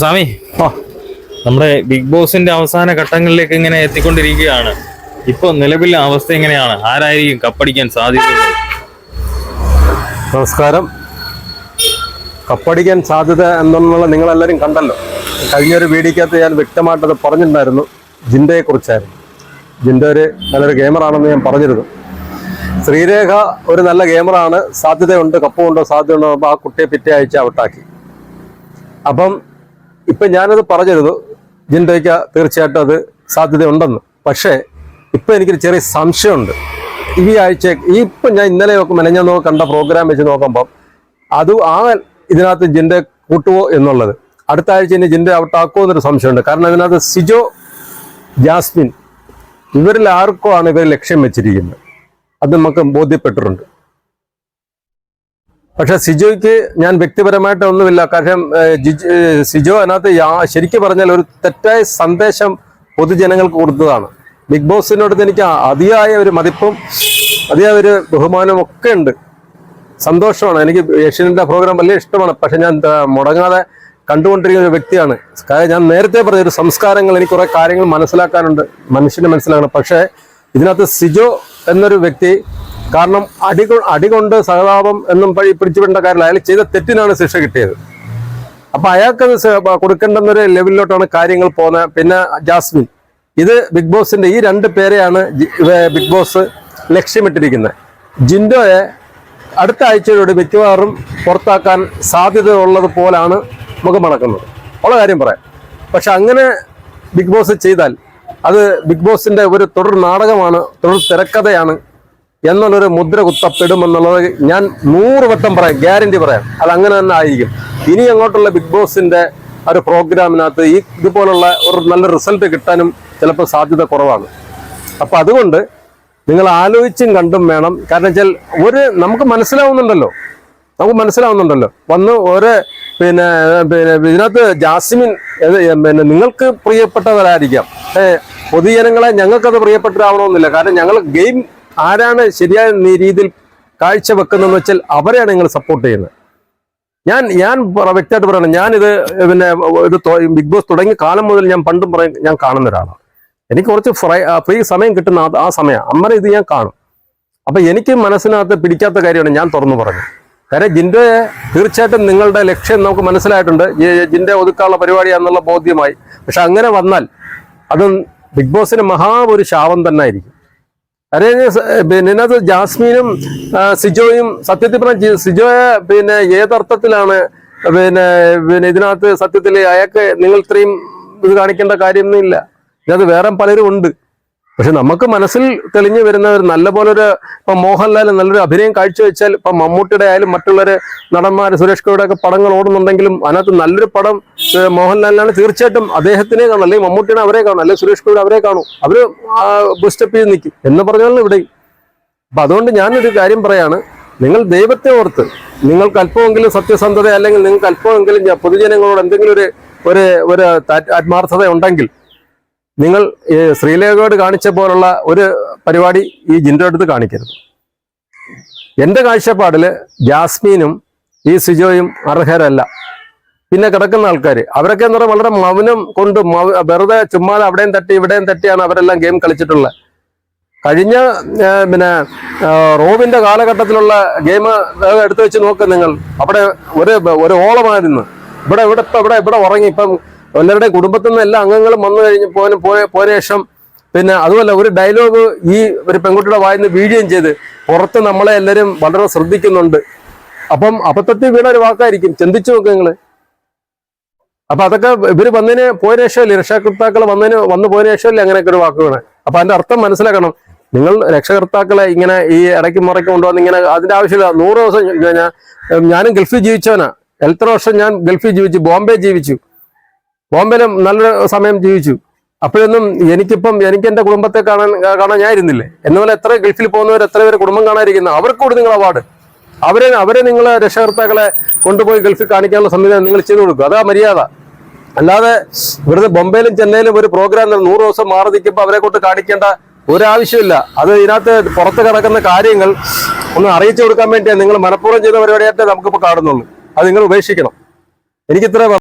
സ്വാമി നമ്മുടെ ബിഗ് ബോസിന്റെ അവസാന ഘട്ടങ്ങളിലേക്ക് ഇങ്ങനെ എത്തിക്കൊണ്ടിരിക്കുകയാണ്. ഇപ്പൊ നിലവിലെ അവസ്ഥ എങ്ങനെയാണ്? ആരായിരിക്കും കപ്പടിക്കാൻ സാധ്യതയുള്ളത്? നമസ്കാരം. കപ്പടിക്കാൻ സാധ്യത എന്നുള്ള നിങ്ങളെല്ലാവരും കണ്ടല്ലോ. കഴിഞ്ഞൊരു വീഡിയോക്കകത്ത് ഞാൻ വ്യക്തമായിട്ടത് പറഞ്ഞിട്ടുണ്ടായിരുന്നു. ജിൻഡയെ കുറിച്ചായിരുന്നു ജിൻഡ ഒരു നല്ലൊരു ഗെയിമറാണെന്ന് ഞാൻ പറഞ്ഞിരുന്നു. ശ്രീരേഖ ഒരു നല്ല ഗെയിമറാണ്. സാധ്യതയുണ്ട് കപ്പുണ്ടോ സാധ്യതയുണ്ടോ അപ്പോൾ ആ കുട്ടിയെ പിറ്റേ ആഴ്ച ഔട്ടാക്കി. അപ്പം ഇപ്പം ഞാനത് പറഞ്ഞിരുന്നു ജിൻഡോയ്ക്ക് തീർച്ചയായിട്ടും അത് സാധ്യതയുണ്ടെന്ന്. പക്ഷേ ഇപ്പം എനിക്കൊരു ചെറിയ സംശയമുണ്ട്. ഈ ആഴ്ച ഈ ഇപ്പം ഞാൻ ഇന്നലെ ഒക്കെ മെനഞ്ഞാന്നോ കണ്ട പ്രോഗ്രാം വെച്ച് നോക്കുമ്പോൾ അത് ആ ഇതിനകത്ത് ജിൻഡെ കൂട്ടുവോ എന്നുള്ളത്. അടുത്ത ആഴ്ച ഇനി ജിൻഡെ ഔട്ടാക്കുമോ എന്നൊരു സംശയമുണ്ട്. കാരണം ഇതിനകത്ത് സിജോ ജാസ്മിൻ ഇവരിൽ ആർക്കോ ആണ് ഇവർ ലക്ഷ്യം വെച്ചിരിക്കുന്നത്. അത് നമുക്ക് ബോധ്യപ്പെട്ടിട്ടുണ്ട്. പക്ഷെ സിജോയ്ക്ക് ഞാൻ വ്യക്തിപരമായിട്ട് ഒന്നുമില്ല. കാരണം സിജോ അതിനകത്ത് ശരിക്കും പറഞ്ഞാൽ ഒരു തെറ്റായ സന്ദേശം പൊതുജനങ്ങൾക്ക് കൊടുത്തതാണ്. ബിഗ് ബോസിനോട് എനിക്ക് അതിയായ ഒരു മതിപ്പും അതിയായ ഒരു ബഹുമാനവും ഒക്കെ ഉണ്ട്. സന്തോഷമാണ്. എനിക്ക് ഏഷ്യന്റെ പ്രോഗ്രാം വലിയ ഇഷ്ടമാണ്. പക്ഷെ ഞാൻ മുടങ്ങാതെ കണ്ടുകൊണ്ടിരിക്കുന്ന ഒരു വ്യക്തിയാണ്. ഞാൻ നേരത്തെ പറഞ്ഞ ഒരു സംസ്കാരങ്ങൾ എനിക്ക് കുറെ കാര്യങ്ങൾ മനസ്സിലാക്കാനുണ്ട്. മനുഷ്യനെ മനസ്സിലാക്കണം പക്ഷേ ഇതിനകത്ത് സിജോ എന്നൊരു വ്യക്തി കാരണം അടി അടികൊണ്ട് അടി കൊണ്ട് സഹതാപം എന്നും പിടിച്ചുവിടേണ്ട കാര്യമില്ല. അയാൾ ചെയ്ത തെറ്റിനാണ് ശിക്ഷ കിട്ടിയത്. അപ്പൊ അയാൾക്ക് കൊടുക്കേണ്ടെന്നൊരു ലെവലിലോട്ടാണ് കാര്യങ്ങൾ പോകുന്നത് പിന്നെ ജാസ്മിൻ. ഇത് ബിഗ് ബോസിന്റെ ഈ രണ്ട് പേരെയാണ് ബിഗ് ബോസ് ലക്ഷ്യമിട്ടിരിക്കുന്നത്. ജിൻഡോയെ അടുത്ത ആഴ്ചയോട് മിക്കവാറും പുറത്താക്കാൻ സാധ്യത ഉള്ളത് പോലാണ് നമുക്ക് മണക്കുന്നത്. ഉള്ള കാര്യം പറയാം. പക്ഷെ അങ്ങനെ ബിഗ് ബോസ് ചെയ്താൽ അത് ബിഗ് ബോസിന്റെ ഒരു തുടർ നാടകമാണ് തുടർ തിരക്കഥയാണ് എന്നുള്ളൊരു മുദ്ര കുത്തപ്പെടുമെന്നുള്ളത് ഞാൻ നൂറ് വട്ടം പറയാം ഗ്യാരണ്ടി പറയാം. അത് അങ്ങനെ തന്നെ ആയിരിക്കും. ഇനി അങ്ങോട്ടുള്ള ബിഗ് ബോസിന്റെ ഒരു പ്രോഗ്രാമിനകത്ത് ഈ ഇതുപോലുള്ള ഒരു നല്ല റിസൾട്ട് കിട്ടാനും ചിലപ്പോൾ സാധ്യത കുറവാണ്. അപ്പൊ അതുകൊണ്ട് നിങ്ങൾ ആലോചിച്ചും കണ്ടും വേണം. കാരണം വെച്ചാൽ ഒരു നമുക്ക് മനസ്സിലാവുന്നുണ്ടല്ലോ. നമുക്ക് മനസ്സിലാവുന്നുണ്ടല്ലോ. വന്ന് ഒരു പിന്നെ പിന്നെ ഇതിനകത്ത് ജാസ്മിൻ പിന്നെ നിങ്ങൾക്ക് പ്രിയപ്പെട്ടവരായിരിക്കാം. പൊതുജനങ്ങളെ ഞങ്ങൾക്കത് പ്രിയപ്പെട്ടവരാവണമെന്നില്ല. കാരണം ഞങ്ങൾ ഗെയിം ആരാണ് ശരിയായ രീതിയിൽ കാഴ്ചവെക്കുന്നതെന്ന് വെച്ചാൽ അവരെയാണ് നിങ്ങൾ സപ്പോർട്ട് ചെയ്യുന്നത്. ഞാൻ ഞാൻ വ്യക്തമായിട്ട് പറയണം ഞാനിത് പിന്നെ ഇത് ബിഗ് ബോസ് തുടങ്ങിയ കാലം മുതൽ ഞാൻ പണ്ടും പറയും ഞാൻ കാണുന്ന ഒരാളാണ്. എനിക്ക് കുറച്ച് ഫ്രൈ ഫ്രീ സമയം കിട്ടുന്ന ആ- സമയം അമ്മരെ ഇത് ഞാൻ കാണും. അപ്പൊ എനിക്ക് മനസ്സിനകത്ത് പിടിക്കാത്ത കാര്യമാണ് ഞാൻ തുറന്നു പറഞ്ഞു കാര്യം ജിൻഡോയെ തീർച്ചയായിട്ടും നിങ്ങളുടെ ലക്ഷ്യം നമുക്ക് മനസ്സിലായിട്ടുണ്ട്. ജിൻഡെ ഒതുക്കാനുള്ള പരിപാടിയാണെന്നുള്ള ബോധ്യമായി. പക്ഷെ അങ്ങനെ വന്നാൽ അത് ബിഗ് ബോസിന് മഹാ ഒരു ശാപം തന്നെ ആയിരിക്കും. സ- പിന്നെ ഇതിനകത്ത് ജാസ്മീനും സിജോയും സത്യത്തിൽ പറഞ്ഞ സിജോയെ പിന്നെ ഏതർത്ഥത്തിലാണ് പിന്നെ പിന്നെ ഇതിനകത്ത് സത്യത്തിൽ അയാൾക്ക് നിങ്ങൾ ഇത്രയും ഇത് കാണിക്കേണ്ട കാര്യമൊന്നുമില്ല. ഇതിനകത്ത് വേറെ പലരും ഉണ്ട്. പക്ഷെ നമുക്ക് മനസ്സിൽ തെളിഞ്ഞു വരുന്ന ഒരു നല്ല പോലെ ഒരു ഇപ്പൊ മോഹൻലാൽ നല്ലൊരു അഭിനയം കാഴ്ചവെച്ചാൽ ഇപ്പൊ മമ്മൂട്ടിയുടെ ആയാലും മറ്റുള്ളവര് നടന്മാർ സുരേഷ് ഗോയുടെ ഒക്കെ പടങ്ങൾ ഓടുന്നുണ്ടെങ്കിലും അതിനകത്ത് നല്ലൊരു പടം മോഹൻലാലിനാണ് തീർച്ചയായിട്ടും അദ്ദേഹത്തിനെ കാണും. അല്ലെങ്കിൽ മമ്മൂട്ടിനെ അവരെ കാണും. അല്ലെങ്കിൽ സുരേഷ് ഗോയുടെ അവരെ കാണും. അവർ ബൂസ്റ്റപ്പ് ചെയ്ത് നിൽക്കും. എന്ന് പറഞ്ഞാലും ഇവിടെ അപ്പൊ അതുകൊണ്ട് ഞാനൊരു കാര്യം പറയാണ്. നിങ്ങൾ ദൈവത്തെ ഓർത്ത് നിങ്ങൾക്ക് അല്പമെങ്കിലും സത്യസന്ധത അല്ലെങ്കിൽ നിങ്ങൾക്ക് അല്പമെങ്കിലും പൊതുജനങ്ങളോട് എന്തെങ്കിലും ഒരു ഒരു ഒരു ആത്മാർത്ഥത ഉണ്ടെങ്കിൽ നിങ്ങൾ ശ്രീലേഖയോട് കാണിച്ച പോലുള്ള ഒരു പരിപാടി ഈ ജിന്റെ അടുത്ത് കാണിക്കരുത്. എന്റെ കാഴ്ചപ്പാടിൽ ജാസ്മീനും ഈ സിജോയും അർഹരല്ല. പിന്നെ കിടക്കുന്ന ആൾക്കാർ അവരൊക്കെ എന്ന് പറഞ്ഞാൽ വളരെ മൗനം കൊണ്ട് വെറുതെ ചുമ്മാതെ അവിടെയും തട്ടി ഇവിടെയും തട്ടിയാണ് അവരെല്ലാം ഗെയിം കളിച്ചിട്ടുള്ളത്. കഴിഞ്ഞ പിന്നെ റോബിന്റെ കാലഘട്ടത്തിലുള്ള ഗെയിം എടുത്തു വെച്ച് നോക്ക് നിങ്ങൾ. അവിടെ ഒരു ഒരു ഓളമായിരുന്നു. ഇവിടെ ഇവിടെ ഇപ്പം ഇവിടെ ഇവിടെ ഉറങ്ങി ഇപ്പം എല്ലാവരുടെയും കുടുംബത്തിൽ നിന്ന് എല്ലാ അംഗങ്ങളും വന്നു കഴിഞ്ഞ് പോയ പോയ ശേഷം പിന്നെ അതുമല്ല ഒരു ഡയലോഗ് ഈ ഒരു പെൺകുട്ടിയുടെ വായിന്ന് വീഴുകയും ചെയ്ത് പുറത്ത് നമ്മളെ എല്ലാവരും വളരെ ശ്രദ്ധിക്കുന്നുണ്ട്. അപ്പം അബദ്ധത്തിൽ വീണ ഒരു വാക്കായിരിക്കും. ചിന്തിച്ചു നോക്ക് നിങ്ങൾ അപ്പൊ അതൊക്കെ ഇവർ വന്നതിന് പോയ ശേഷമല്ലേ? രക്ഷാകർത്താക്കൾ വന്നതിന് വന്നു പോയ ശേഷമല്ലേ അങ്ങനെയൊക്കെ ഒരു വാക്ക് വീണേ അപ്പൊ അതിന്റെ അർത്ഥം മനസ്സിലാക്കണം. നിങ്ങൾ രക്ഷകർത്താക്കളെ ഇങ്ങനെ ഈ ഇടയ്ക്ക് മുറയ്ക്ക് കൊണ്ടുവന്ന് ഇങ്ങനെ അതിന്റെ ആവശ്യമില്ല. നൂറ് ദിവസം ഞാൻ- ഞാനും ഗൾഫിൽ ജീവിച്ചവനാ. എത്ര വർഷം ഞാൻ ഗൾഫിൽ ജീവിച്ചു ബോംബെ ജീവിച്ചു. ബോംബെയിലും നല്ലൊരു സമയം ജീവിച്ചു. അപ്പോഴൊന്നും എനിക്കിപ്പം എനിക്ക് എന്റെ കുടുംബത്തെ കാണാൻ കാണാൻ ഞാൻ ഇരുന്നില്ലേ? എന്നുപോലെ എത്ര ഗൾഫിൽ പോകുന്നവർ എത്ര പേര് കുടുംബം കാണാതിരിക്കുന്നു അവർക്ക് കൂടി നിങ്ങൾ അവാർഡ്. അവരെ അവരെ നിങ്ങൾ രക്ഷകർത്താക്കളെ കൊണ്ടുപോയി ഗൾഫിൽ കാണിക്കാനുള്ള സംവിധാനം നിങ്ങൾ ചെയ്തു കൊടുക്കുക. അതാ മര്യാദ. അല്ലാതെ വെറുതെ ബൊംബെയിലും ചെന്നൈയിലും ഒരു പ്രോഗ്രാം നൂറ് ദിവസം മാറി നിൽക്കുമ്പോൾ അവരെ കൊണ്ട് കാണിക്കേണ്ട ഒരാവശ്യമില്ല. അത് ഇതിനകത്ത് പുറത്ത് കിടക്കുന്ന കാര്യങ്ങൾ ഒന്ന് അറിയിച്ചു കൊടുക്കാൻ വേണ്ടിയാണ് നിങ്ങൾ മനഃപൂർവം ചെയ്ത പരിപാടിയായിട്ട് നമുക്കിപ്പോൾ കാണുന്നുള്ളൂ. അത് നിങ്ങൾ ഉപേക്ഷിക്കണം. എനിക്കിത്ര